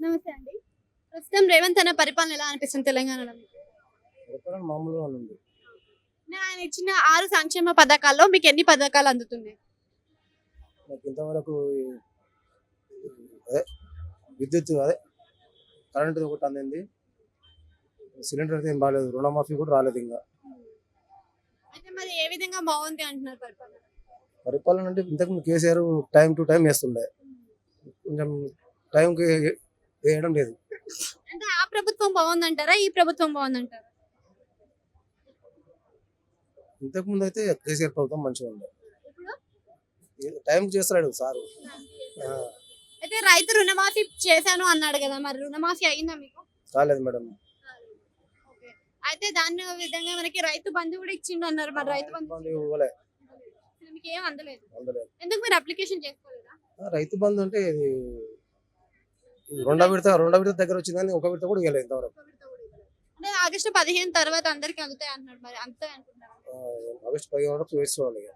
నమస్తే అండి. ప్రస్తుతం రేవంత్ అన్న పరిపాలన ఎలా అనిపిస్తుంది తెలంగాణలో? పరిపాలన మామూలుగా ఉంది. నేను ఆయన ఇచ్చిన ఆరు సంక్షేమ పథకాల్లో మీకు ఎన్ని పథకాలు అందుతున్నాయి? నాకు ఇంతవరకు అదే విద్యుత్ అదే కరెంటు ఒకటి అందింది. సిలిండర్ అయితే ఏం బాగాలేదు రుణమాఫీ కూడా రాలేదు ఇంకా. అయితే మరి ఏ విధంగా బాగుంది అంటున్నారు పరిపాలన? పరిపాలన అంటే ఇంతకుముందు కేసీఆర్ టైం టు టైం వేస్తుండే కొంచెం టైంకి వేయడం లేదు. అంటే ఆ ప్రభుత్వం బాగుందంటారా? ఈ ప్రభుత్వం బాగుందంటారా? ఇంతకుముందు అయితే కేసీఆర్ ప్రభుత్వం మంచిగా ఇప్పుడు? టైంకి చేస్తున్నాడు సారు. అయితే రైతు రుణమాఫీ చేశాను అన్నాడు కదా మరి రుణమాఫీ అయిందా మీకు? కాలేదు మేడం. అయితే దాని విధంగా మనకి రైతు బంధు కూడా ఇచ్చిండు అన్నారు మరి రైతు బంధు ఇవ్వలే. మీకు ఏం అందలేదు? అందలేదు. ఎందుకు మీరు అప్లికేషన్ చేసుకోలేదా? రైతు బంధు అంటే ఇది రెండో విడత రెండో విడత దగ్గర వచ్చింది కానీ ఒక విడత కూడా ఇవ్వలేదు ఇంతవరకు. అంటే ఆగస్టు పదిహేను తర్వాత అందరికి అందుతాయి అంటున్నాడు మరి అందుతాయి అనుకుంటున్నారు? ఆ, ఆగస్టు పదిహేను వరకు వేసుకోవాలి ఇక.